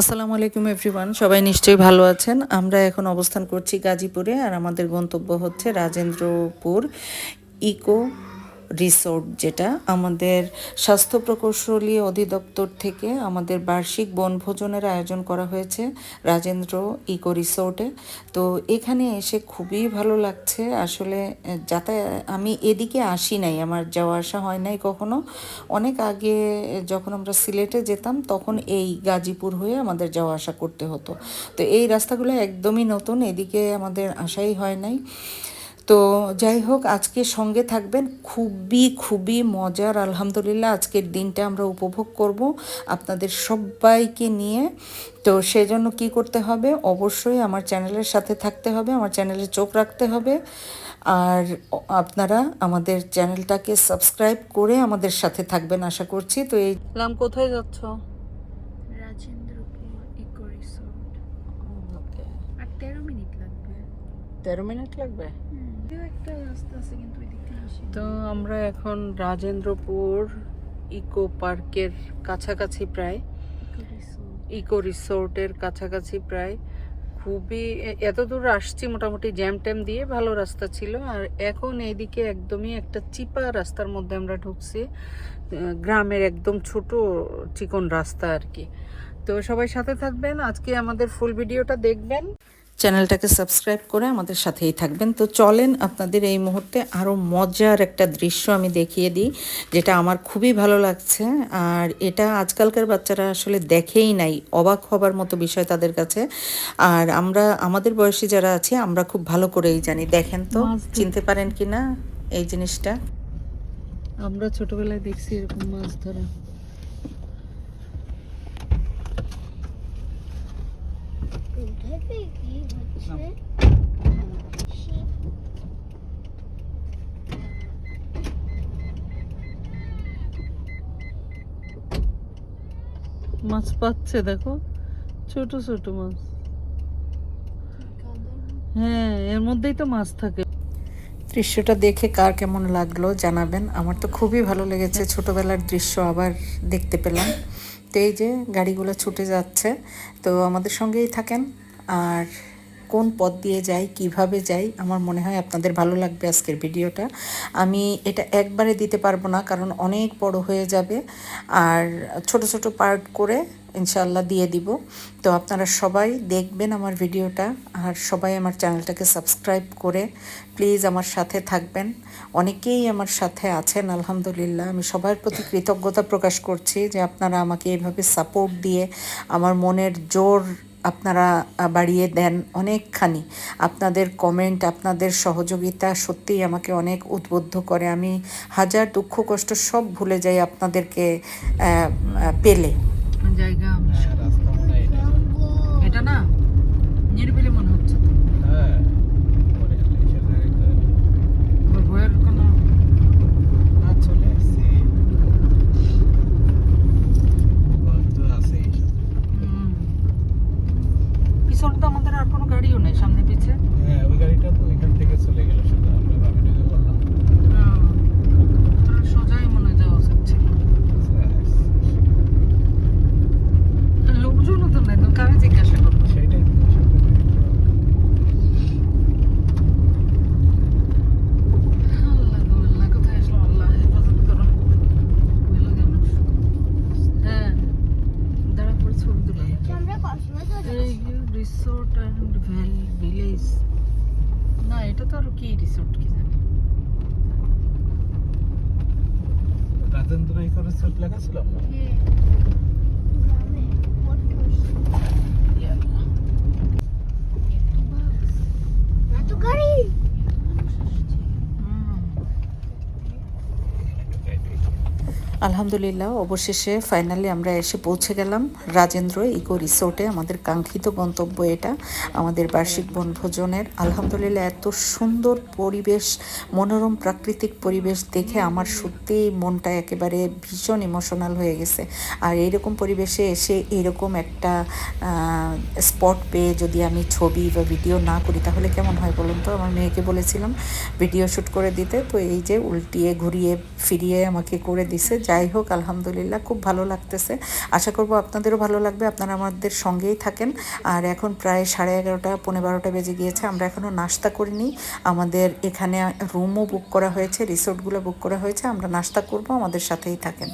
আসসালামু আলাইকুম এভরিওয়ান সবাই নিশ্চয়ই ভালো আছেন। আমরা এখন অবস্থান করছি গাজীপুরে, আর আমাদের গন্তব্য হচ্ছে রাজেন্দ্রপুর ইকো রিসোর্ট যেটা, আমাদের স্বাস্থ্য প্রকৌশলী অধিদপ্তর থেকে আমাদের বার্ষিক বনভোজনের আয়োজন করা হয়েছে রাজেন্দ্র ইকো রিসোর্টে। তো এখানে এসে খুবই ভালো লাগছে। আসলে যাতে আমি এদিকে আসি নাই, আমার যাওয়া আসা হয় নাই কখনো। অনেক আগে যখন আমরা সিলেটে যেতাম, তখন এই গাজীপুর হয়ে আমাদের যাওয়া আসা করতে হতো। তো এই রাস্তাগুলো একদমই নতুন, এদিকে আমাদের আসাই হয় নাই। তো যাই হোক আজকে সঙ্গে থাকবেন। খুবই খুবই মজার। আলহামদুলিল্লাহ আজকের দিনটা আমরা উপভোগ করব আপনাদের সবাইকে নিয়ে। তো সেজন্য কি করতে হবে? অবশ্যই আমার চ্যানেলের সাথে থাকতে হবে আমার চ্যানেলে চোখ রাখতে হবে। আর আপনারা আমাদের চ্যানেলটাকে সাবস্ক্রাইব করে আমাদের সাথে থাকবেন আশা করছি। তো এই নাম কোথায় যাচ্ছ? Rajendrapur eco resort. আর তেরো মিনিট লাগবে। তেরো মিনিট লাগবে? তো আমরা এখন রাজেন্দ্রপুর ইকো পার্কের কাছাকাছি প্রায়। ইকো রিসোর্টের কাছাকাছি প্রায়। খুবই এত দূর আসছি মোটামুটি জ্যাম ট্যাম দিয়ে ভালো রাস্তা ছিল। আর এখন এইদিকে একদমই একটা চিপা রাস্তার মধ্যে আমরা ঢুকছি। গ্রামের একদম ছোট চিকন রাস্তা আর কি। তো সবাই সাথে থাকবেন। আজকে আমাদের ফুল ভিডিওটা দেখবেন। চ্যানেলটাকে সাবস্ক্রাইব করে আমাদের সাথেই থাকবেন। তো চলেন আপনাদের এই মুহূর্তে আরও মজার একটা দৃশ্য আমি দেখিয়ে দিই যেটা আমার খুবই ভালো লাগছে। আর এটা আজকালকার বাচ্চারা আসলে দেখেই নাই অবাক হবার মতো বিষয় তাদের কাছে। আর আমরা আমাদের বয়সী যারা আছে আমরা খুব ভালো করেই জানি। দেখেন তো চিনতে পারেন কি না এই জিনিসটা? আমরা ছোটবেলায় দেখছি এরকম মাছ ধরা। মাছ পাচ্ছে, দেখো। ছোট ছোট মাছ। হ্যাঁ এর মধ্যেই তো মাছ থাকে। দৃশ্যটা দেখে কার কেমন লাগল জানাবেন। আমার তো খুবই ভালো লেগেছে ছোটবেলার দৃশ্য আবার দেখতে পেলাম। তো এই যে গাড়িগুলো ছুটে যাচ্ছে, তো আমাদের সঙ্গেই থাকেন। আর কোন পথ দিয়ে যাই, কীভাবে যাই, আমার মনে হয় আপনাদের ভালো লাগবে আজকের ভিডিওটা। আমি এটা একবারে দিতে পারব না, কারণ অনেক বড় হয়ে যাবে, আর ছোট ছোট পার্ট করে ইনশাল্লাহ দিয়ে দিব। তো আপনারা সবাই দেখবেন আমার ভিডিওটা, আর সবাই আমার চ্যানেলটাকে সাবস্ক্রাইব করে প্লিজ আমার সাথে থাকবেন। অনেকেই আমার সাথে আছেন, আলহামদুলিল্লাহ। আমি সবার প্রতি কৃতজ্ঞতা প্রকাশ করছি যে আপনারা আমাকে এইভাবে সাপোর্ট দিয়ে আমার মনের জোর আপনারা বাড়িয়ে দেন অনেকখানি। আপনাদের কমেন্ট আপনাদের সহযোগিতা সত্যিই আমাকে অনেক উদ্বুদ্ধ করে। আমি হাজার দুঃখ কষ্ট সব ভুলে যাই আপনাদেরকে পেলে। জায়গা এটা না? নির্বিলি মনে হচ্ছে আবার ভয়ের কোনো হুম। পিছনে তো আমাদের আর কোনো গাড়িও নেই সামনে পিছে। সোজাই মনে হয় যাওয়া উচিত ছিল লোকজনও তো নাই তো কারে জিজ্ঞাসা করব আল্লাহ গো আল্লাহ, কোথায় আসলাম? আল্লাহ, হেফাজত করো। ভুলে গেলাম। হ্যাঁ, দাঁড়া পড়ে ছবি তুলে নিই। এই রিসোর্ট অ্যান্ড ভিলেজ না এটা তো আর কি রিসোর্ট কি জানি। রাজেন্দ্র ইকো রিসোর্ট লেখা ছিল আলহামদুলিল্লাহ, অবশেষে ফাইনালি আমরা এসে পৌঁছে গেলাম। রাজেন্দ্র ইকো রিসোর্টে, আমাদের কাঙ্ক্ষিত গন্তব্য এটা, আমাদের বার্ষিক বনভোজনের। আলহামদুলিল্লাহ, এত সুন্দর পরিবেশ, মনোরম প্রাকৃতিক পরিবেশ দেখে আমার সত্যিই মনটা একেবারে ভীষণ ইমোশনাল হয়ে গেছে। আর এইরকম পরিবেশে এসে এরকম একটা স্পট পেয়ে যদি আমি ছবি বা ভিডিও না করি, তাহলে কেমন হয় বলুন তো? আমার মেয়েকে বলেছিলাম, ভিডিও শ্যুট করে দিতে। তো এই যে উল্টিয়ে, ঘুরিয়ে, ফিরিয়ে আমাকে করে দিছে। যাই হোক, আলহামদুলিল্লাহ, খুব ভালো লাগতেছে। আশা করব আপনাদেরও ভালো লাগবে, আপনারা আমাদের সঙ্গেই থাকেন। আর এখন প্রায় সাড়ে এগারোটা পনেরো বারোটা বেজে গিয়েছে, আমরা এখনও নাস্তা করিনি। আমাদের এখানে রুমও বুক করা হয়েছে রিসোর্টগুলো বুক করা হয়েছে, আমরা নাস্তা করব, আমাদের সাথেই থাকেন।